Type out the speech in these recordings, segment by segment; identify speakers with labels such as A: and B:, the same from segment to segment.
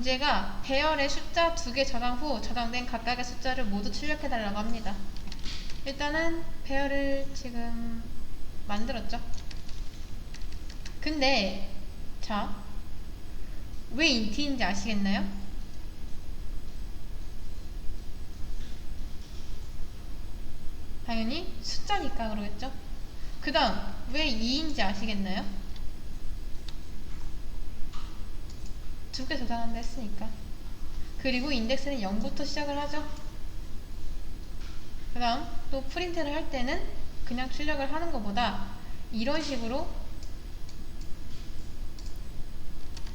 A: 문제가 배열의 숫자 두 개 저장 후 저장된 각각의 숫자를 모두 출력해 달라고 합니다. 일단은 배열을 지금 만들었죠. 근데 자, 왜 인티인지 아시겠나요? 당연히 숫자니까 그러겠죠. 그 다음 왜 2인지 아시겠나요? 두개 저장한다 했으니까. 그리고 인덱스는 0부터 시작을 하죠. 그 다음 또 프린트를 할 때는 그냥 출력을 하는 것보다 이런 식으로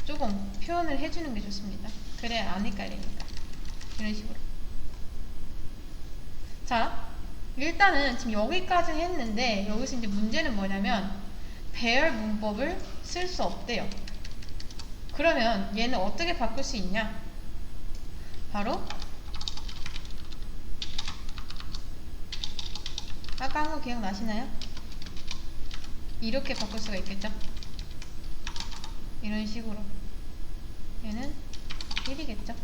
A: 조금 표현을 해주는 게 좋습니다. 그래야 안 헷갈리니까. 이런 식으로. 자, 일단은 지금 여기까지 했는데 여기서 이제 문제는 뭐냐면 배열 문법을 쓸 수 없대요. 그러면 얘는 어떻게 바꿀 수 있냐? 바로 아까 한 거 기억나시나요? 이렇게 바꿀 수가 있겠죠? 이런 식으로 얘는 1이겠죠?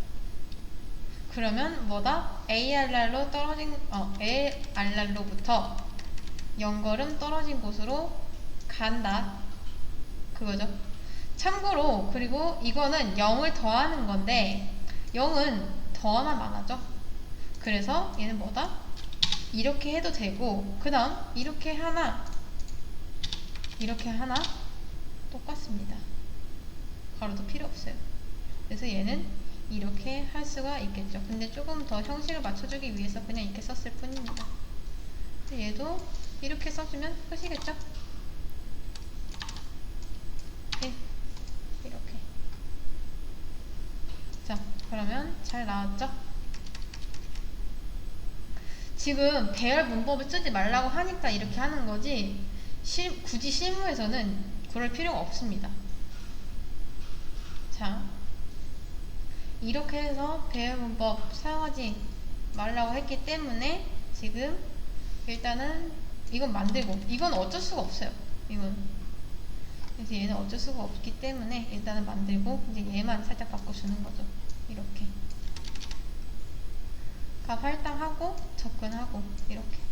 A: 그러면 뭐다? ARR로 떨어진 어 ARR로부터 0걸음 떨어진 곳으로 간다 그거죠 참고로 그리고 이거는 0을 더하는 건데 0은 더하나 많아죠 그래서 얘는 뭐다? 이렇게 해도 되고 그 다음 이렇게 하나 이렇게 하나 똑같습니다. 가로도 필요 없어요. 그래서 얘는 이렇게 할 수가 있겠죠. 근데 조금 더 형식을 맞춰주기 위해서 그냥 이렇게 썼을 뿐입니다. 얘도 이렇게 써주면 끝이겠죠 네, 이렇게 자 그러면 잘 나왔죠? 지금 배열 문법을 쓰지 말라고 하니까 이렇게 하는 거지 실, 굳이 실무에서는 그럴 필요가 없습니다. 자 이렇게 해서 배열 문법 사용하지 말라고 했기 때문에 지금 일단은 이건 만들고 이건 어쩔 수가 없어요. 이건. 그래서 얘는 어쩔 수가 없기 때문에 일단은 만들고 이제 얘만 살짝 바꿔주는 거죠 이렇게. 값 할당하고 접근하고 이렇게